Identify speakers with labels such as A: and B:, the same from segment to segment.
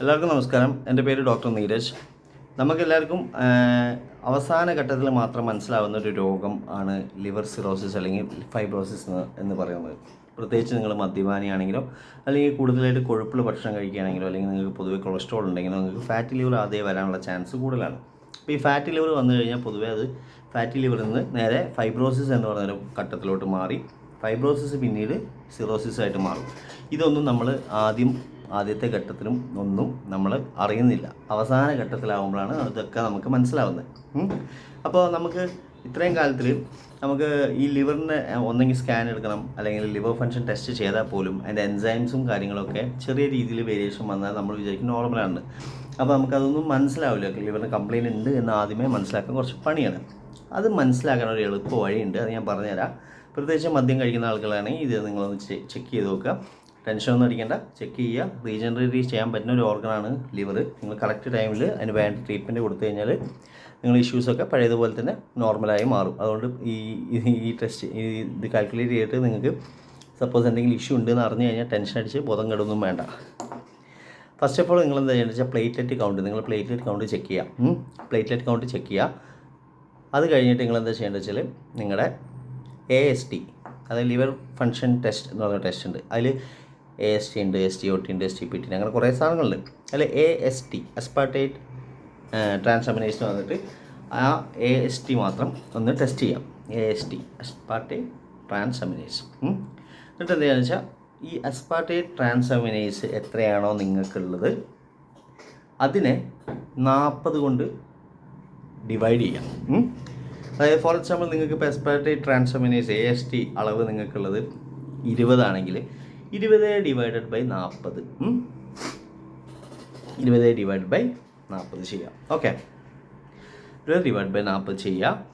A: എല്ലാവർക്കും നമസ്കാരം. എന്റെ പേര് ഡോക്ടർ നീരജ്. നമുക്കെല്ലാവർക്കും അവസാന ഘട്ടത്തിൽ മാത്രം മനസ്സിലാവുന്ന ഒരു രോഗം ആണ് ലിവർ സിറോസിസ് അല്ലെങ്കിൽ ഫൈബ്രോസിസ് എന്ന് പറയുന്നത്. പ്രത്യേകിച്ച് നിങ്ങൾ മദ്യപാനിയാണെങ്കിലോ അല്ലെങ്കിൽ കൂടുതലായിട്ട് കൊഴുപ്പുള്ള ഭക്ഷണം കഴിക്കുകയാണെങ്കിലോ അല്ലെങ്കിൽ നിങ്ങൾക്ക് പൊതുവെ കൊളസ്ട്രോൾ ഉണ്ടെങ്കിലോ നിങ്ങൾക്ക് ഫാറ്റ് ലിവർ ആദ്യം വരാനുള്ള ചാൻസ് കൂടുതലാണ്. അപ്പോൾ ഈ ഫാറ്റ് ലിവർ വന്നു കഴിഞ്ഞാൽ പൊതുവേ അത് ഫാറ്റി ലിവറിൽ നിന്ന് നേരെ ഫൈബ്രോസിസ് എന്ന് പറയുന്നൊരു ഘട്ടത്തിലോട്ട് മാറി ഫൈബ്രോസിസ് പിന്നീട് സിറോസിസ് ആയിട്ട് മാറും. ഇതൊന്നും നമ്മൾ ആദ്യം ആദ്യത്തെ ഘട്ടത്തിലും ഒന്നും നമ്മൾ അറിയുന്നില്ല. അവസാന ഘട്ടത്തിലാവുമ്പോഴാണ് അതൊക്കെ നമുക്ക് മനസ്സിലാവുന്നത്. അപ്പോൾ നമുക്ക് ഇത്രയും കാലത്തിൽ നമുക്ക് ഈ ലിവറിന്റെ ഒന്നെങ്കിൽ സ്കാൻ എടുക്കണം അല്ലെങ്കിൽ ലിവർ ഫങ്ഷൻ ടെസ്റ്റ് ചെയ്താൽ പോലും അതിന്റെ എൻസൈംസും കാര്യങ്ങളൊക്കെ ചെറിയ രീതിയിൽ വേരിയേഷൻ വന്നാൽ നമ്മൾ വിചാരിക്കും നോർമലാണ് അപ്പോൾ നമുക്കതൊന്നും മനസ്സിലാവില്ല. ലിവറിന് കംപ്ലയിന്റ് ഉണ്ട് എന്ന് ആദ്യമേ മനസ്സിലാക്കാൻ കുറച്ച് പണിയാണ്. അത് മനസ്സിലാക്കാൻ ഒരു എളുപ്പ വഴിയുണ്ട്. അത് ഞാൻ പറഞ്ഞുതരാം. പ്രത്യേകിച്ച് മദ്യം കഴിക്കുന്ന ആളുകളാണെങ്കിൽ ഇത് നിങ്ങളൊന്ന് ചെക്ക് ചെയ്ത് നോക്കുക. ടെൻഷനൊന്നും അടിക്കേണ്ട. ചെക്ക് ചെയ്യുക. റീജനറേറ്റ് ചെയ്യാൻ പറ്റുന്ന ഒരു ഓർഗനാണ് ലിവർ നിങ്ങൾ കറക്റ്റ് ടൈമിൽ അതിന് വേണ്ട ട്രീറ്റ്മെന്റ് കൊടുത്തു കഴിഞ്ഞാൽ നിങ്ങൾ ഇഷ്യൂസൊക്കെ പഴയതുപോലെ തന്നെ നോർമലായി മാറും. അതുകൊണ്ട് ഈ ഈ- ടെസ്റ്റ് ഇത് കാൽക്കുലേറ്റ് ചെയ്തിട്ട് നിങ്ങൾക്ക് സപ്പോസ് എന്തെങ്കിലും ഇഷ്യൂ ഉണ്ടെന്ന് അറിഞ്ഞു കഴിഞ്ഞാൽ ടെൻഷൻ അടിച്ച് ബോധം കെടൊന്നും വേണ്ട. ഫസ്റ്റ് ഓഫ് ഓൾ നിങ്ങൾ എന്താ ചെയ്യേണ്ടത് വെച്ചാൽ പ്ലേറ്റ്ലെറ്റ് കൗണ്ട് നിങ്ങൾ പ്ലേറ്റ്ലെറ്റ് കൗണ്ട് ചെക്ക് ചെയ്യുക. പ്ലേറ്റ്ലെറ്റ് കൗണ്ട് ചെക്ക് ചെയ്യുക. അത് കഴിഞ്ഞിട്ട് നിങ്ങൾ എന്താ ചെയ്യേണ്ടത് വെച്ചാൽ നിങ്ങളുടെ എ എസ് ടി അതായത് ലിവർ ഫങ്ഷൻ ടെസ്റ്റ് എന്ന് പറഞ്ഞ ടെസ്റ്റ് ഉണ്ട്. അതിൽ എ എസ് ടി ഉണ്ട് എസ് ടി ഒ ടി ഉണ്ട് എസ് ടി പി ടി അങ്ങനെ കുറേ സാധനങ്ങളുണ്ട്. അതിൽ A S T aspartate transamination വന്നിട്ട് ആ എ എസ് ടി മാത്രം ഒന്ന് ടെസ്റ്റ് ചെയ്യാം. A S T aspartate transamination എന്നിട്ട് എന്താണെന്ന് വെച്ചാൽ ഈ അസ്പാർട്ടേറ്റ് ട്രാൻസ്ഫർമിനേഷൻ എത്രയാണോ നിങ്ങൾക്കുള്ളത് അതിനെ നാൽപ്പത് കൊണ്ട് ഡിവൈഡ് ചെയ്യാം. അതായത് ഫോർ എക്സാമ്പിൾ നിങ്ങൾക്ക് ഇപ്പോൾ aspartate transamination A S T അളവ് നിങ്ങൾക്കുള്ളത് ഇരുപതാണെങ്കിൽ ഇരുപത് ഡിവൈഡഡ് ബൈ നാൽപ്പത് ഇരുപത് ഡിവൈഡ് ബൈ നാൽപ്പത് ചെയ്യാം. ഓക്കെ ഇരുപത് ഡിവൈഡ് ബൈ നാൽപ്പത് ചെയ്യാം.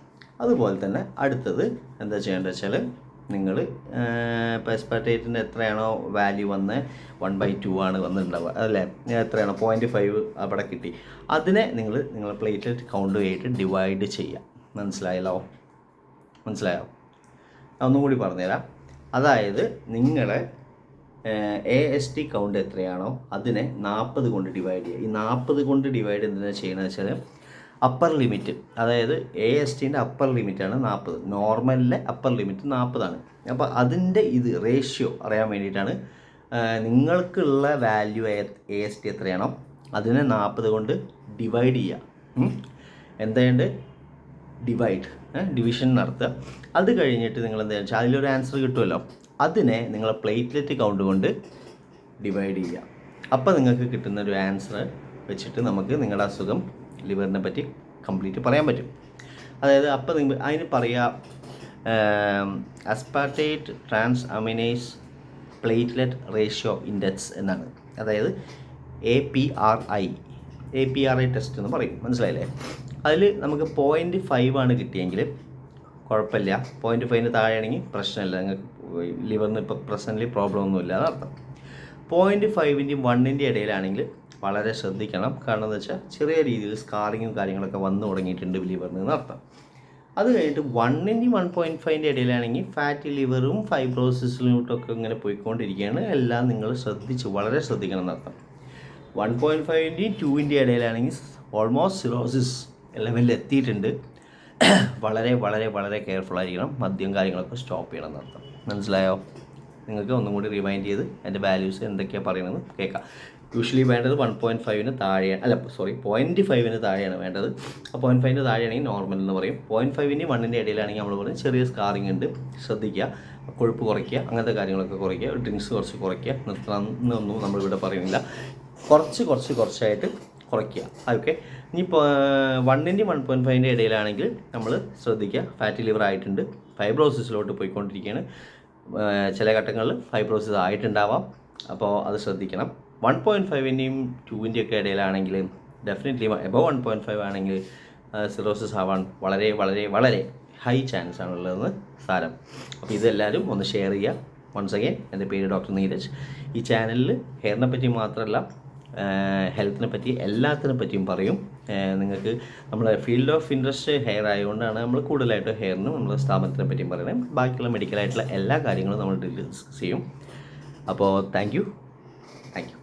A: അതുപോലെ തന്നെ അടുത്തത് എന്താ ചെയ്യേണ്ടത് വെച്ചാൽ നിങ്ങൾ പെസ്പാറ്റേറ്റിന്റെ എത്രയാണോ വാല്യൂ വന്ന് വൺ ബൈ ടു ആണ് വന്നിട്ടുണ്ടാവുക. അല്ലേ? എത്രയാണോ? പോയിന്റ് ഫൈവ് അവിടെ കിട്ടി. അതിനെ നിങ്ങൾ നിങ്ങൾ പ്ലേറ്റ്ലെറ്റ് കൗണ്ട് ചെയ്തിട്ട് ഡിവൈഡ് ചെയ്യാം. മനസ്സിലായല്ലോ? മനസ്സിലായോ? ഒന്നും കൂടി പറഞ്ഞുതരാം. അതായത് നിങ്ങളുടെ എ എസ് ടി കൗണ്ട് എത്രയാണോ അതിനെ നാൽപ്പത് കൊണ്ട് ഡിവൈഡ് ചെയ്യുക. ഈ നാൽപ്പത് കൊണ്ട് ഡിവൈഡ് എന്തിനാണ് ചെയ്യണമെന്ന് വെച്ചാൽ അപ്പർ ലിമിറ്റ് അതായത് എ എസ് ടീന്റെ അപ്പർ ലിമിറ്റാണ് നാൽപ്പത് നോർമലിലെ അപ്പർ ലിമിറ്റ് നാൽപ്പതാണ് അപ്പോൾ അതിന്റെ ഇത് റേഷ്യോ അറിയാൻ വേണ്ടിയിട്ടാണ് നിങ്ങൾക്കുള്ള വാല്യൂ എ എസ് ടി എത്രയാണോ അതിനെ നാൽപ്പത് കൊണ്ട് ഡിവൈഡ് ചെയ്യുക. എന്തായുണ്ട്? ഡിവൈഡ് ഡിവിഷൻ നടത്തുക. അത് കഴിഞ്ഞിട്ട് നിങ്ങൾ എന്താ വെച്ചാൽ അതിലൊരു ആൻസർ കിട്ടുമല്ലോ. അതിനെ നിങ്ങൾ പ്ലേറ്റ്ലെറ്റ് കൗണ്ട് കൊണ്ട് ഡിവൈഡ് ചെയ്യുക. അപ്പോൾ നിങ്ങൾക്ക് കിട്ടുന്ന ഒരു ആൻസർ വെച്ചിട്ട് നമുക്ക് നിങ്ങളുടെ അസുഖം ലിവറിനെ പറ്റി കംപ്ലീറ്റ് പറയാൻ പറ്റും. അതായത് അപ്പോൾ നിങ്ങൾ അതിന് പറയുക aspartate transaminase platelet ratio index എന്നാണ്. അതായത് A P R I A P R I test എന്ന് പറയും. മനസ്സിലായില്ലേ? അതിൽ നമുക്ക് പോയിന്റ് ഫൈവ് ആണ് കിട്ടിയെങ്കിൽ കുഴപ്പമില്ല. പോയിന്റ് ഫൈവിന് താഴെയാണെങ്കിൽ പ്രശ്നമില്ല. നിങ്ങൾക്ക് ലിവറിന് ഇപ്പോൾ പ്രസന്റ്ലി പ്രോബ്ലം ഒന്നുമില്ല എന്നർത്ഥം പോയിന്റ് ഫൈവിന്റെയും വണ്ണിന്റെ ഇടയിലാണെങ്കിൽ വളരെ ശ്രദ്ധിക്കണം. കാരണം എന്താ വെച്ചാൽ ചെറിയ രീതിയിൽ സ്കാറിങ്ങും കാര്യങ്ങളൊക്കെ വന്നു തുടങ്ങിയിട്ടുണ്ട് ലിവറിന് എന്നർത്ഥം അത് കഴിഞ്ഞിട്ട് വണ്ണിന്റെയും വൺ പോയിന്റ് ഫൈവിന്റെ ഇടയിലാണെങ്കിൽ ഫാറ്റി ലിവറും ഫൈബ്രോസിസിലോട്ടൊക്കെ ഇങ്ങനെ പോയിക്കൊണ്ടിരിക്കുകയാണ്. എല്ലാം നിങ്ങൾ ശ്രദ്ധിച്ച് വളരെ ശ്രദ്ധിക്കണം എന്നർത്ഥം വൺ പോയിന്റ് ഫൈവിന്റെയും ടൂവിന്റെ ഇടയിലാണെങ്കിൽ ഓൾമോസ്റ്റ് സിറോസിസ് ലെവലിൽ എത്തിയിട്ടുണ്ട് വളരെ വളരെ വളരെ കെയർഫുൾ ആയിരിക്കണം മദ്യം കാര്യങ്ങളൊക്കെ സ്റ്റോപ്പ് ചെയ്യണം എന്നർത്ഥം. മനസ്സിലായോ? നിങ്ങൾക്ക് ഒന്നും കൂടി റിമൈൻഡ് ചെയ്ത് എന്റെ വാല്യൂസ് എന്തൊക്കെയാണ് പറയണമെന്ന് കേൾക്കാം. യൂഷ്വലി വേണ്ടത് വൺ പോയിന്റ് ഫൈവിന് താഴെയാണ് അല്ല സോറി പോയിന്റ് ഫൈവിന് താഴെയാണ് വേണ്ടത്. ആ പോയിന്റ് ഫൈവിന് താഴെയാണെങ്കിൽ നോർമൽ എന്ന് പറയും. പോയിന്റ് ഫൈവിന് വണ്ണിന്റെ ഇടയിലാണെങ്കിൽ നമ്മൾ പറയും ചെറിയ സ്കാറിങ് ഉണ്ട് ശ്രദ്ധിക്കുക കൊഴുപ്പ് കുറയ്ക്കുക അങ്ങനത്തെ കാര്യങ്ങളൊക്കെ കുറയ്ക്കുക ഡ്രിങ്ക്സ് കുറച്ച് കുറയ്ക്കുക നിർത്തണം എന്നൊന്നും നമ്മളിവിടെ പറയുന്നില്ല. കുറച്ച് കുറച്ച് കുറച്ചായിട്ട് കുറയ്ക്കുക. ഓക്കെ ഇനിയിപ്പോൾ വണ്ണിന്റെയും വൺ പോയിന്റ് ഫൈവിന്റെ ഇടയിലാണെങ്കിൽ നമ്മൾ ശ്രദ്ധിക്കുക. ഫാറ്റി ലിവർ ആയിട്ടുണ്ട്. ഫൈബ്രോസിസിലോട്ട് പോയിക്കൊണ്ടിരിക്കുകയാണ്. ചില ഘട്ടങ്ങളിൽ ഫൈബ്രോസിസ് ആയിട്ടുണ്ടാവാം. അപ്പോൾ അത് ശ്രദ്ധിക്കണം. വൺ പോയിന്റ് ഫൈവിന്റെയും ടൂവിന്റെയും ഇടയിലാണെങ്കിൽ definitely above one point five ആണെങ്കിൽ സിറോസിസ് ആവാൻ വളരെ വളരെ വളരെ ഹൈ ചാൻസ് ആണുള്ളതെന്ന് സാരം. അപ്പോൾ ഇതെല്ലാവരും ഒന്ന് ഷെയർ ചെയ്യുക. വൺസ് അഗൈൻ എന്റെ പേര് ഡോക്ടർ നീരജ്. ഈ ചാനലിൽ ഹെയറിനെ പറ്റി മാത്രമല്ല ഹെൽത്തിനെ പറ്റി എല്ലാത്തിനെ പറ്റിയും പറയും. നിങ്ങൾക്ക് നമ്മുടെ ഫീൽഡ് ഓഫ് ഇൻട്രസ്റ്റ് ഹെയർ ആയതുകൊണ്ടാണ് നമ്മൾ കൂടുതലായിട്ട് ഹെയറിനും നമ്മുടെ സ്ഥാപനത്തിനെ പറ്റിയും പറയുന്നത് ബാക്കിയുള്ള മെഡിക്കലായിട്ടുള്ള എല്ലാ കാര്യങ്ങളും നമ്മൾ ഡിസ്കസ് ചെയ്യും. അപ്പോൾ താങ്ക് യു താങ്ക് യു